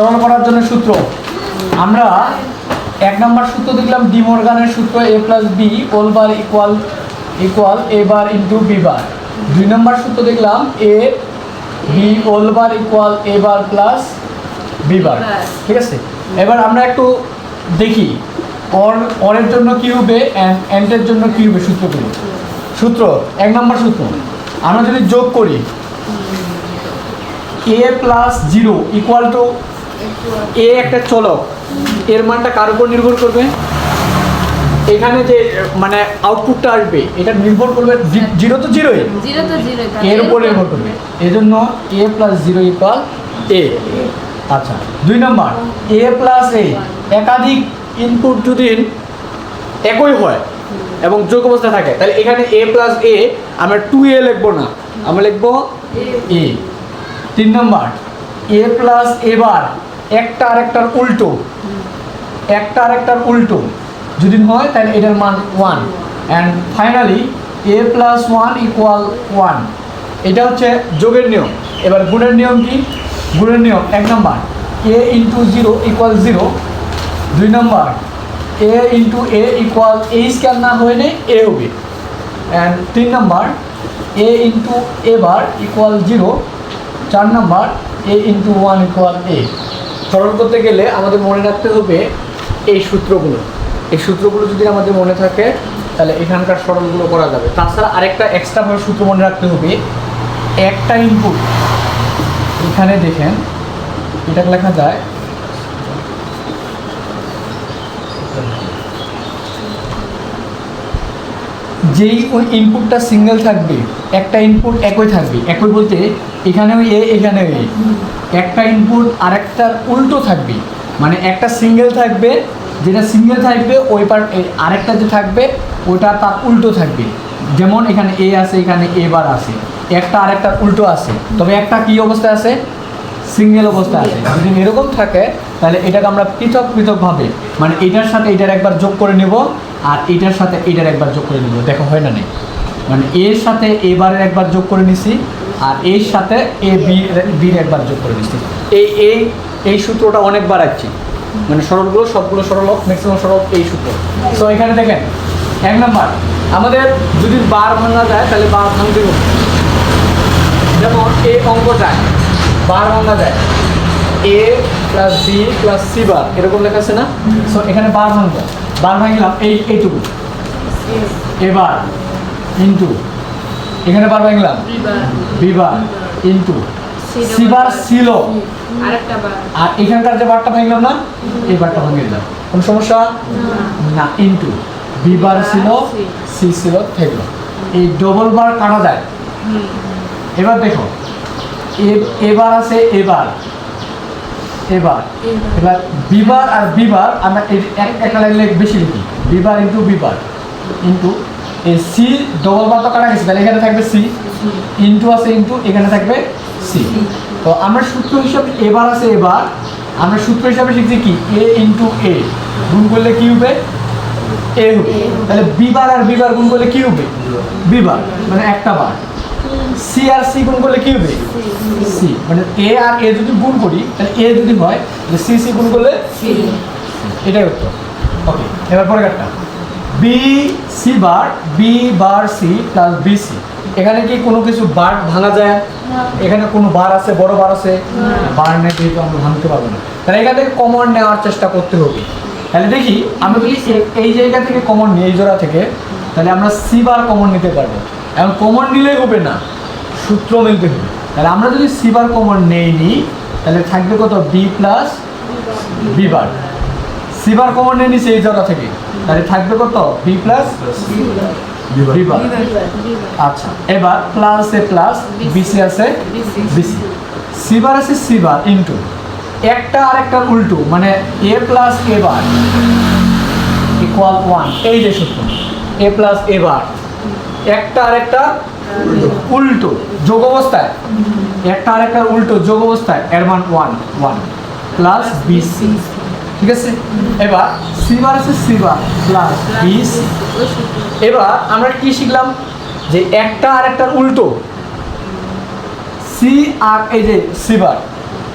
সরল করার জন্য সূত্র। আমরা এক নম্বর সূত্র দেখলাম, ডি মর্গানের সূত্র A plus B whole bar equal equal A bar into B bar দুই নম্বর সূত্র দেখলাম, A B whole bar equal A bar plus B bar ঠিক আছে? এবার আমরা একটু দেখি অর অরের জন্য কি হবে অ্যান্ডের জন্য কি হবে সূত্রগুলো সূত্র, এক নম্বর সূত্র। আমরা যদি যোগ করি A plus zero equal to A একটা চলক এর মানটা কার উপর নির্ভর করবে? এখানে যে মানে আউটপুটটা আসবে এটা নির্ভর করবে জিরো তো জিরোই। জিরো এর উপর নির্ভর করবে। এই জন্য A plus zero equal A. আচ্ছা দুই নম্বর। এ প্লাস এ একাধিক ইনপুট যদি একই হয় এবং যোগ অবস্থা থাকে তাহলে এখানে এ প্লাস এ আমরা টু এ লিখব না। আমরা লিখব এ। তিন নম্বর। এ প্লাস এবার একটা আরেকটার উল্টো। একটা আরেকটার উল্টো। যদি হয়, তাহলে এটার মান one and finally A plus one equal one এটা হচ্ছে যোগের নিয়ম। এবার গুণের নিয়ম কি? গুণের নিয়ম, এক নম্বর A into zero equal zero দুই নম্বর এ ইন্টু এ ইকুয়াল এই স্ক্যান না হয়ে নেই এ হবে। অ্যান্ড তিন নম্বর A into A bar equal zero চার নম্বর A into one equal A সরল করতে গেলে আমাদের মনে রাখতে হবে এই সূত্রগুলো। এই সূত্রগুলো যদি আমাদের মনে থাকে, তাহলে এখানকার সরলগুলো করা যাবে। তাছাড়া আরেকটা এক্সট্রাভাবে সূত্র মনে রাখতে হবে। একটা ইনপুট এখানে দেখেন এটা লেখা যায় যেই ওই ইনপুটটা সিঙ্গেল থাকবে, একটা ইনপুট একই থাকবে। একই বলতে এখানেও এ এখানেও এ। একটা ইনপুট আরেকটার উল্টো থাকবে। মানে একটা সিঙ্গেল থাকবে, যেটা সিঙ্গেল থাকবে, ওই পার আরেকটা যে থাকবে, ওটা তার উল্টো থাকবে। যেমন এখানে এ আছে, এখানে এ বার আছে। একটা আরেকটার উল্টো আছে। তবে একটা কি অবস্থায় আছে? সিঙ্গেল অবস্থা আছে। যদি এরকম থাকে, তাহলে এটাকে আমরা পৃথক পৃথকভাবে মানে এটার সাথে এটার একবার যোগ করে নেব, আর এটার সাথে এটার একবার যোগ করে নেব। দেখো, হয় না নেই? মানে এর সাথে এবারের একবার যোগ করে নিছি আর এর সাথে এ বি বির একবার যোগ করে নিছি। এই এই এই সূত্রটা অনেকবার আসছে মানে সরলগুলো সবগুলো সরল ম্যাক্সিমাম সরল এই সূত্র। তো এখানে দেখেন এক নাম্বার আমাদের যদি বার ভাঙা যায় তাহলে বার ভাঙতে যেমন এই অঙ্কটায় বার ভাঙা যায়। A plus B plus C bar এরকম লেখা আছে না? সো এখানে বার ভাঙবো। বার ভাঙলাম এই এইটুকু। এবার ইন্টু। এখানে bar ভাঙলাম B bar into. C bar. ছিল আর এখানকার যে বারটা ভাঙলাম না এই বারটা ভাঙিয়ে দিলাম কোনো সমস্যা? না। ইন্টু। বিবার ছিল সি। ছিল থাকল এই ডবল বার কাটা যায়। এবার দেখো। এবার আছে এবার। এবার। এবার। বিবার আর বিবার আমরা এক একটা লাইন বেশি লিখি। B bar into B bar. Into এই সি ডবল বার তো কাটা গেছে? তাহলে এখানে থাকবে সি ইন্টু আছে ইন্টু এখানে থাকবে সি তো আমরা সূত্র হিসাবে এবার আছে এবার, আমরা সূত্র হিসাবে শিখছি কি? এ ইন্টু এ গুণ করলে কি হবে? এ হবে। তাহলে বিবার আর বিবার গুণ করলে কি হবে? বিবার মানে একটা বার সি আর সি গুণ করলে কি হবে? সি মানে এ আর এ যদি গুণ করি, তাহলে এ যদি হয় সি সি গুণ করলে এটাই উত্তর। ওকে এবার পরে একটা B C bar B bar C plus B C এখানে কি কোনো কিছু বার ভাঙা যায়? এখানে কোনো বার আছে বড় বার আছে? বার নেই যেহেতু আমরা ভাঙতে পারব না। তাহলে এখান থেকে কমন নেওয়ার চেষ্টা করতে হবে। তাহলে দেখি আমরা যদি এই জায়গা থেকে কমন নিই এই জোড়া থেকে। তাহলে আমরা সি বার কমন নিতে পারব। এখন কমন নিলেই হবে না সূত্র মিলতে হবে। তাহলে আমরা যদি সি বার কমন নেই নি তাহলে থাকবে কত? B plus B bar C bar common নিয়ে নিছি এই জোড়া থেকে। তাহলে থাকবে কত? বি প্লাস আচ্ছা এবার প্লাস এ প্লাস বিসি আছে? বিসি সি বার আছে সি বার ইন্টু একটা আরেকটার উল্টো মানে A plus A bar equal one এই যে সূত্র। এ প্লাস এ বার একটা আরেকটা উল্টো। যোগ অবস্থায়। একটা আরেকটার উল্টো যোগ অবস্থায় এর মান ওয়ান ওয়ান প্লাস বিসি ঠিক আছে? এবার সি বার আছে সি বার প্লাস বিসি এবার আমরা কি শিখলাম? যে একটা আর একটার উল্টো। সি আর এই যে সিবার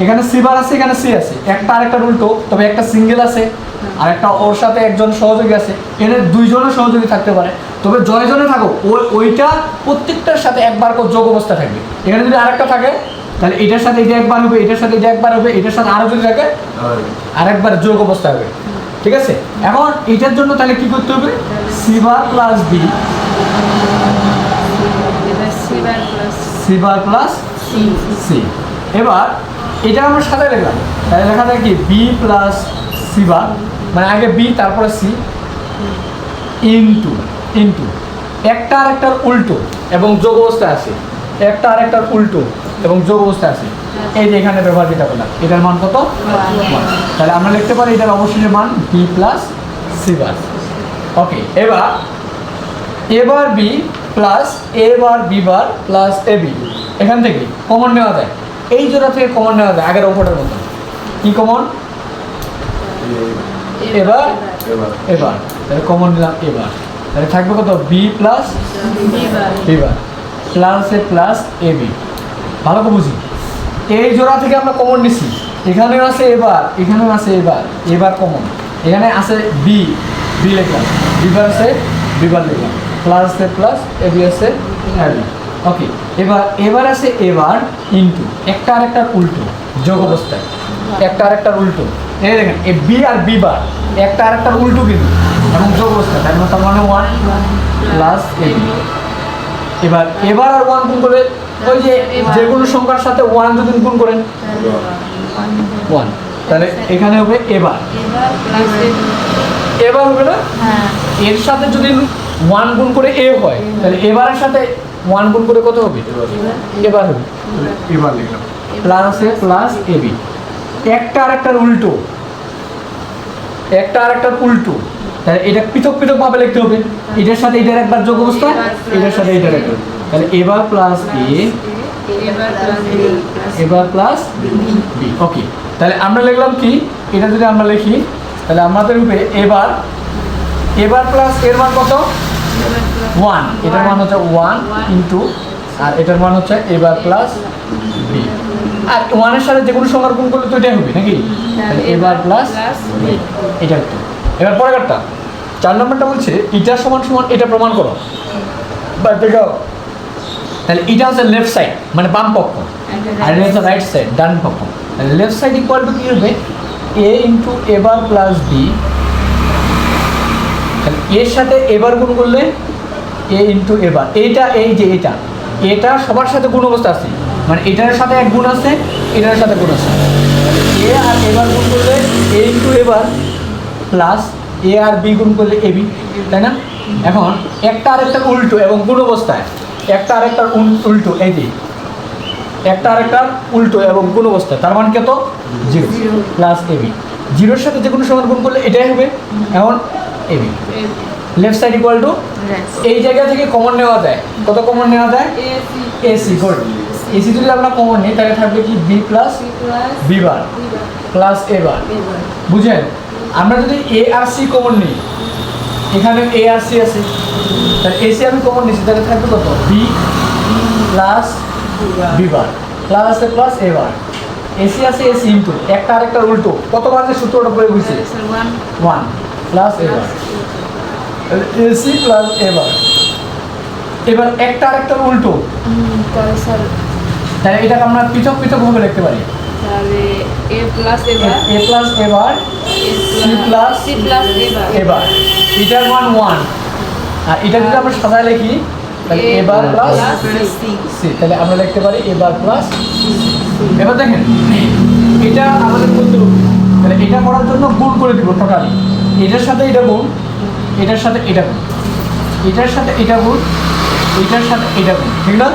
এখানে সি বার আছে, এখানে সি আছে। একটা আরেকটা উল্টো, তবে একটা সিঙ্গেল আছে, আর একটা ওর সাথে একজন সহযোগী আছে। এখানে দুইজনের সহযোগী থাকতে পারে। তবে জয়জনে থাকো ওই ওইটা প্রত্যেকটার সাথে একবার করে যোগ অবস্থা থাকবে। এখানে যদি আরেকটা থাকে তাহলে এটার সাথে এটা একবার হবে এটার সাথে এটা একবার হবে এটার সাথে আরও যদি থাকে আরেকবার যোগ অবস্থা হবে। ঠিক আছে? এখন এটার জন্য তাহলে কি করতে হবে? C bar plus B. এবার C bar plus C. Bar plus C. C. এবার এটা আমরা সাথে লিখলাম তাহলে লেখা থাকে কি? বি প্লাস সি বার মানে আগে বি তারপরে সি। Into into. একটা আর একটার উল্টো এবং যোগ অবস্থায় আছে। একটা আর একটার উল্টো। এবং যোগ অবস্থায় আছে। এই যে এখানে ব্যবহার যেটা করলাম এটার মান কত? তাহলে আমরা লিখতে পারি এটার অবশ্যই মান B plus C bar okay এবার এবার B plus A bar B bar plus A B এখান থেকে কমন নেওয়া যায়। এই জোড়া থেকে কমন নেওয়া যায় আগের ওপরের মতো কি কমন এবার এবার তাহলে কমন নিলাম এবার তাহলে থাকবে কত? B plus B bar plus A plus A B ভালো করে বুঝি এই জোড়া থেকে আমরা কমন নিছি। এখানেও আছে এবার, এখানেও আছে এবার এবার কমন এখানে আছে বি বি লিখলাম। বিবার আছে বিবার লিখলাম। প্লাস আছে প্লাস এ বি আছে বি ওকে এবার এবার আছে এবার ইনটু একটা আরেকটার উল্টো, যোগ অবস্থায়। একটা আরেকটার উল্টো। এই দেখেন এ বি আর বি বার একটা আরেকটার উল্টো কিন্তু। এবং যোগ অবস্থায় তাই মানে ওয়ান প্লাস এ বি এবার এবার আর ওয়ান গুণ করে ওই যে যে কোনো সংখ্যার সাথে ওয়ান যদি গুণ করেন। ওয়ান তাহলে এখানে হবে এবার। এবার হবে না? হ্যাঁ। এর সাথে যদি ওয়ান গুণ করে এ হয় তাহলে এবারের সাথে ওয়ান গুণ করে কত হবে? এবার হবে। এবার লিখলাম। Plus A plus A B একটা আর একটার উল্টো। একটা আর একটার উল্টো। তাহলে এটা পৃথক পৃথক ভাবে লিখতে হবে। এটার সাথে এটার একবার যোগ অবস্থা এটার সাথে এটার একবার। তাহলে এবার প্লাস এ এবার প্লাস বি প্লাস ওকে তাহলে আমরা লিখলাম কি? এটা যদি আমরা লিখি তাহলে আমাদের রূপে এবার এবার প্লাস এর মান কত? ওয়ান এটার মান হচ্ছে ওয়ান ইন্টু আর এটার মান হচ্ছে এবার প্লাস বি আর ওয়ানের সাথে যে কোনো সংখ্যার গুণ করলে তো এটাই হবে নাকি? তাহলে এবার প্লাস বি এটা একটু। এবার পরে কারটা। চার নম্বরটা বলছে এটা সমান সমান এটা প্রমাণ করো। তাহলে এটা হচ্ছে লেফট সাইড মানে বাম পক্ষ আর এটা হচ্ছে রাইট সাইড ডান পক্ষ লেফট সাইড ইকুয়াল টু কী হবে? এ ইন্টু এবার প্লাস বি তাহলে এর সাথে এবার গুণ করলে এ ইন্টু এবার এইটা, এই যে এটা এটা সবার সাথে গুণ অবস্থা আছে। মানে এটার সাথে এক গুণ আছে, এটার সাথে গুণ আছে। এ আর এবার গুণ করলে A into A bar plus A R B গুণ করলে এ বি তাই না? এখন একটা আরেকটার উল্টো এবং গুণ অবস্থায়? একটা আরেকটার উল- উল্টো এই যে। একটা আরেকটার উল্টো এবং গুণ অবস্থায়? তার মান কত? জিরো প্লাস এ বি জিরোর সাথে যে কোনো সমান গুণ করলে এটাই হবে। এখন A B left side equal to এই জায়গা থেকে কমন নেওয়া যায়। কত কমন নেওয়া যায়? এসি গুড এসি যদি আমরা কমন নিই তাহলে থাকবে কি B plus B bar plus A bar বুঝেন আমরা যদি এ আর সি কমন নিই এখানে এ আর সি আছে তাহলে এসি আমি কমন নিচ্ছি তাহলে থাকবে কত? B plus B bar plus আছে প্লাস এ বার এসি আছে এসি ইন্টু একটা আরেকটার উল্টো। কতবার যে সূত্রটা প্রয়োগ হয়েছে? Sir one one plus A bar AC plus A bar এবার একটা আরেকটার উল্টো। তাহলে এটাকে আমরা পৃথক পৃথক ভাবে লিখতে পারি। তাহলে এ প্লাস এবার এ প্লাস এবার সি প্লাস সি প্লাস এবার এটার মান ওয়ান আর এটা যদি আমরা সাজায় লিখি তাহলে এবার প্লাস সি তাহলে আমরা লিখতে পারি এবার প্লাস এবার দেখেন এটা আমাদের করতে তাহলে এটা করার জন্য গুণ করে দিব টোটালি। এটার সাথে এটা গুণ এটার সাথে এটা গুণ। এটার সাথে এটা গুণ এটার সাথে এটা গুণ। ঠিক না?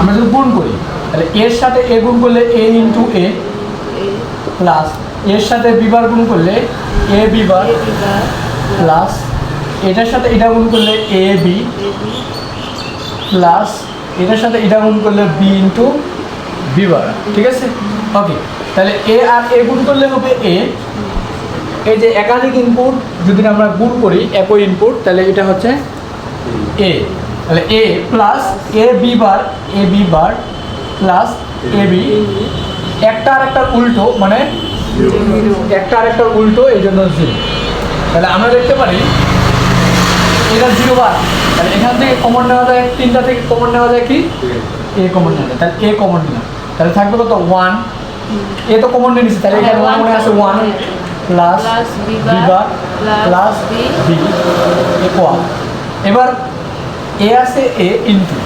আমরা যদি গুণ করি তাহলে এর সাথে এ গুণ করলে এ ইন্টু এ প্লাস এর সাথে বিবার গুণ করলে এ বিবার প্লাস এটার সাথে এটা গুণ করলে এ বি প্লাস এটার সাথে এটা গুণ করলে বি ইন্টু বি বার ঠিক আছে? ওকে তাহলে এ আর এ গুণ করলে হবে এ এই যে একাধিক ইনপুট যদি আমরা গুণ করি একই ইনপুট তাহলে এটা হচ্ছে এ তাহলে A plus A B bar A B bar plus A B একটা আর একটা উল্টো মানে একটা আর একটা উল্টো এই জন্য জিরো তাহলে আমরা দেখতে পারি এটা জিরো বার তাহলে এখান থেকে কমন নেওয়া যায় তিনটা থেকে কমন নেওয়া যায় কি? এ কমন নেওয়া যায়। তাহলে এ কমন নিলাম। তাহলে থাকবে কত? ওয়ান এ তো কমন নিয়ে নিচ্ছে তাহলে এখানে ওয়ান মনে আছে one plus B bar plus B equal এবার এ আছে এ ইনটু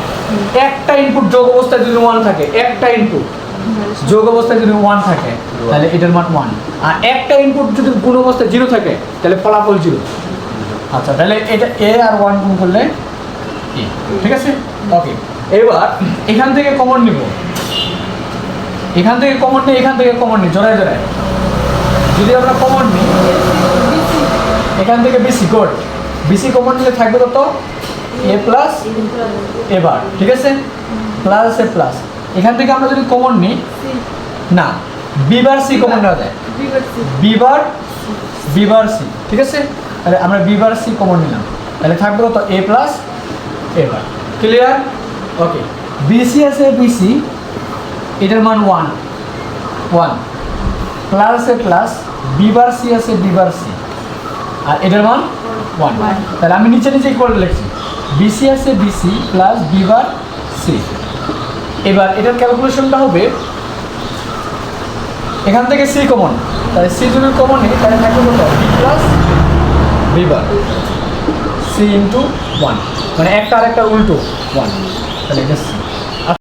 একটা ইনপুট যোগ অবস্থায় যদি ওয়ান থাকে একটা ইনপুট যোগ অবস্থায় যদি ওয়ান থাকে তাহলে এটার মান ওয়ান আর একটা ইনপুট যদি গুণ অবস্থায় জিরো থাকে তাহলে ফলাফল জিরো আচ্ছা তাহলে এটা এ আর ওয়ান গুণ করলে ঠিক আছে? ওকে এবার এখান থেকে কমন নিব। এখান থেকে কমন নিই এখান থেকে কমন নিই জোড়ায় জোড়ায়। যদি আমরা কমন নিই এখান থেকে বেশি গুড বেশি কমন নিলে থাকবে কত? এ প্লাস এবার ঠিক আছে? প্লাস এ প্লাস এখান থেকে আমরা যদি কমন নিই না বিবার সি কমন নেওয়া যায়। বিবার বিবার সি ঠিক আছে? তাহলে আমরা বিবার সি কমন নিলাম। তাহলে থাকবে কত? A plus A bar clear okay BC আছে বিসি এটার মান one one plus A plus B bar C আছে বিবার সি আর এটার মান ওয়ান তাহলে আমি নিচে নিচে করে লিখছি। বিসি আছে বিসি প্লাস বিবার সি এবার এটার ক্যালকুলেশনটা হবে এখান থেকে সি কমন তাহলে সি যদি কমন নেই তাহলে থাকবে কত? B plus B bar C into one মানে একটা আর একটা উল্টো ওয়ান তাহলে এটা সি